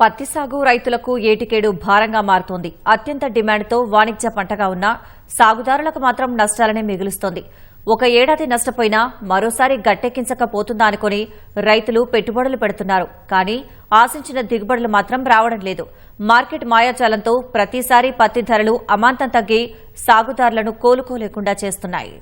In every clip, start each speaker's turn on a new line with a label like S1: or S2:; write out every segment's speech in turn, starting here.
S1: పత్తి సాగు రైతులకు ఏటికేడు భారంగా మారుతోంది. అత్యంత డిమాండ్తో వాణిజ్య పంటగా ఉన్న సాగుదారులకు మాత్రం నష్టాలనే మిగులుస్తోంది. ఒక ఏడాది నష్టపోయినా మరోసారి గట్టెక్కించకపోతుందా అనుకుని రైతులు పెట్టుబడులు పెడుతున్నారు. కానీ ఆశించిన దిగుబడులు మాత్రం రావడం లేదు. మార్కెట్ మాయాజాలంతో ప్రతిసారి పత్తి ధరలు అమాంతం తగ్గి సాగుదారులను కోలుకోలేకుండా చేస్తున్నాయి.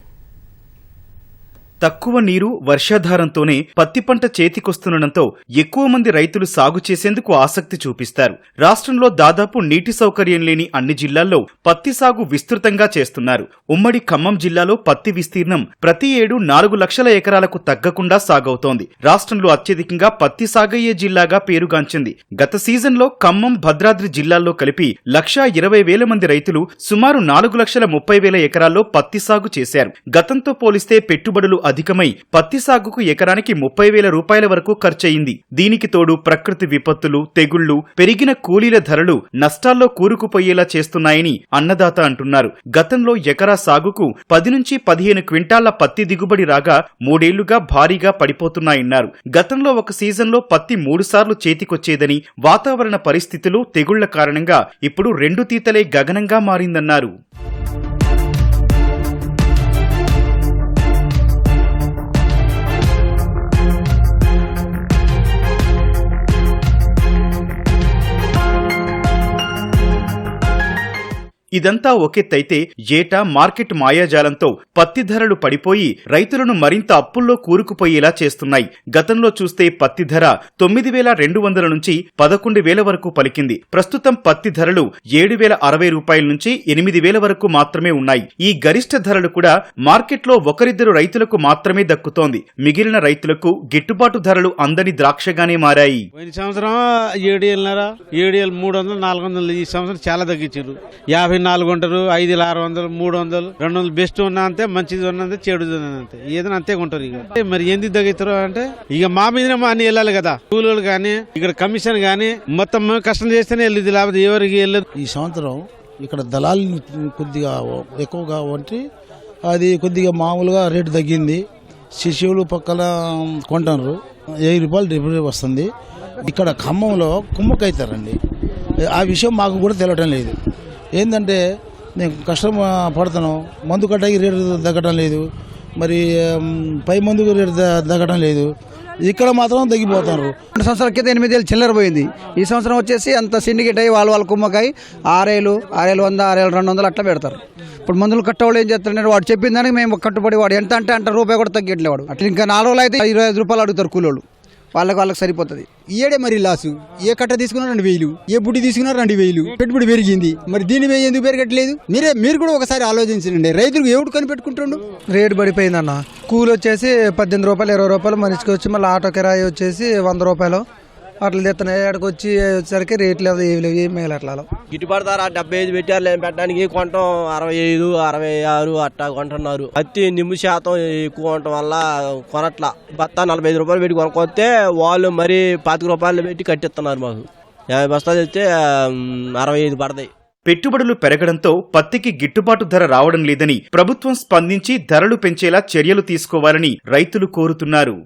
S2: తక్కువ నీరు వర్షాధారంతోనే పత్తి పంట చేతికొస్తుండటంతో ఎక్కువ మంది రైతులు సాగు చేసేందుకు ఆసక్తి చూపిస్తారు. రాష్ట్రంలో దాదాపు నీటి సౌకర్యం లేని అన్ని జిల్లాల్లో పత్తి సాగు విస్తృతంగా చేస్తున్నారు. ఉమ్మడి ఖమ్మం జిల్లాలో పత్తి విస్తీర్ణం ప్రతి ఏడు నాలుగు లక్షల ఎకరాలకు తగ్గకుండా సాగవుతోంది. రాష్ట్రంలో అత్యధికంగా పత్తి సాగయ్యే జిల్లాగా పేరుగాంచింది. గత సీజన్లో ఖమ్మం భద్రాద్రి జిల్లాల్లో కలిపి లక్షా ఇరవై వేల మంది రైతులు సుమారు నాలుగు లక్షల ముప్పై వేల ఎకరాల్లో పత్తి సాగు చేశారు. గతంతో పోలిస్తే పెట్టుబడులు అధికమై పత్తి సాగుకు ఎకరానికి ముప్పై వేల రూపాయల వరకు ఖర్చయింది. దీనికి తోడు ప్రకృతి విపత్తులు తెగుళ్ళు పెరిగిన కూలీల ధరలు నష్టాల్లో కూరుకుపోయేలా చేస్తున్నాయని అన్నదాత అంటున్నారు. గతంలో ఎకరా సాగుకు పది నుంచి పదిహేను క్వింటాళ్ళ పత్తి దిగుబడి రాగా మూడేళ్ళుగా భారీగా పడిపోతున్నాయన్నారు. గతంలో ఒక సీజన్లో పత్తి మూడుసార్లు చేతికొచ్చేదని వాతావరణ పరిస్థితులు తెగుళ్ళ కారణంగా ఇప్పుడు రెండు తీతలే గగనంగా మారిందన్నారు. ఇదంతా ఒకెత్తైతే ఏటా మార్కెట్ మాయాజాలంతో పత్తి ధరలు పడిపోయి రైతులను మరింత అప్పుల్లో కూరుకుపోయేలా చేస్తున్నాయి. గతంలో చూస్తే పత్తి ధర తొమ్మిది వేల రెండు వందల నుంచి పదకొండు వేల వరకు పలికింది. ప్రస్తుతం పత్తి ధరలు ఏడు వేల అరవై రూపాయల నుంచి ఎనిమిది వేల వరకు మాత్రమే ఉన్నాయి. ఈ గరిష్ట ధరలు కూడా మార్కెట్లో ఒకరిద్దరు రైతులకు మాత్రమే దక్కుతోంది. మిగిలిన రైతులకు గిట్టుబాటు ధరలు అందని ద్రాక్షగానే మారాయి.
S3: సంవత్సరం ఏడు ఏళ్ళ ఏడు ఏళ్ళు మూడు వందలు నాలుగు వందలు ఈ సంవత్సరం చాలా తగ్గించారు. యాభై నాలుగు ఉంటారు ఐదు ఆరు వందలు మూడు వందలు రెండు వందలు బెస్ట్ ఉన్నా అంతే మంచిది ఉన్నంతే చెడు అంతే. ఏదైనా అంతే కొంటారు ఇక. అంటే మరి ఎందుకు తగ్గుతారు అంటే ఇక మా మీదనే మా అన్ని వెళ్ళాలి కదా. కూలీలు కానీ ఇక్కడ కమిషన్ కానీ మొత్తం కష్టం చేస్తేనే వెళ్ళేది లేకపోతే ఎవరికి వెళ్ళదు.
S4: ఈ సంవత్సరం ఇక్కడ దళాలు కొద్దిగా ఎక్కువగా వంటి అది కొద్దిగా మామూలుగా రేటు తగ్గింది. శిశువులు పక్కన కొంటారు. వెయ్యి రూపాయలు డెలివరీ వస్తుంది. ఇక్కడ ఖమ్మంలో కుమ్మకైతారండి ఆ విషయం మాకు కూడా తెలియటం లేదు. ఏంటంటే నేను కష్టం పడతాను. మందు కట్టకి రేటు తగ్గడం లేదు. మరి పై మందుకు రేటు తగ్గడం లేదు. ఇక్కడ మాత్రం తగ్గిపోతున్నారు.
S5: రెండు సంవత్సరాల క్రితం ఎనిమిదేళ్ళు చిల్లర పోయింది. ఈ సంవత్సరం వచ్చేసి అంత సిండికేట్ అయ్యి వాళ్ళ వాళ్ళ కుమ్మకాయ ఆరేలు ఆరేలు వంద ఆరేలు రెండు వందలు అట్లా పెడతారు. ఇప్పుడు మందులు కట్టవాళ్ళు ఏం చేస్తున్నారు వాడు చెప్పిన దానికి మేము కట్టుబడి వాడు ఎంత అంటే అంట రూపాయి కూడా తగ్గట్లే వాడు. అట్లా ఇంకా నాలుగు రోజులు అయితే ఇరవై ఐదు రూపాయలు అడుగుతారు కూలోళ్ళు. వాళ్ళకి వాళ్ళకి సరిపోతుంది.
S6: ఈయడే మరి లాసు. ఏ కట్ట తీసుకున్నా రెండు వేలు ఏ బుడ్డి తీసుకున్నా రెండు వేలు పెట్టుబడి పెరిగింది. మరి దీని మీద ఎందుకు పెరగట్లేదు? మీరే మీరు కూడా ఒకసారి ఆలోచించండి. రైతులకు ఎవడు కనిపెట్టుకుంటుండు
S5: రేటు పడిపోయిందన్న. కూలి వచ్చేసి పద్దెనిమిది రూపాయలు ఇరవై రూపాయలు మనిషికి వచ్చి మళ్ళీ ఆటో కిరాయి వచ్చేసి వంద రూపాయలు. అట్లా తెస్తున్నాయి ఆడికి వచ్చి వచ్చేసరికి రేట్లు ఏమి లేవు ఏం అట్లా.
S7: గిట్టుబాటు ధర డెబ్బై ఐదు పెట్టారు లేని పెట్టడానికి కొంటాం? అరవై ఐదు అరవై ఆరు అట్టా కొంటున్నారు. పత్తి నిమ్ము శాతం ఎక్కువ ఉండటం వల్ల కొనట్ల. బత్తా నలభై ఐదు రూపాయలు పెట్టి కొనుక్కొస్తే వాళ్ళు మరీ పాతిక రూపాయలు పెట్టి కట్టిస్తున్నారు మాకు. యాభై బస్తాలు తెస్తే అరవై ఐదు పడతాయి.
S2: పెట్టుబడులు పెరగడంతో పత్తికి గిట్టుబాటు ధర రావడం లేదని ప్రభుత్వం స్పందించి ధరలు పెంచేలా చర్యలు తీసుకోవాలని రైతులు కోరుతున్నారు.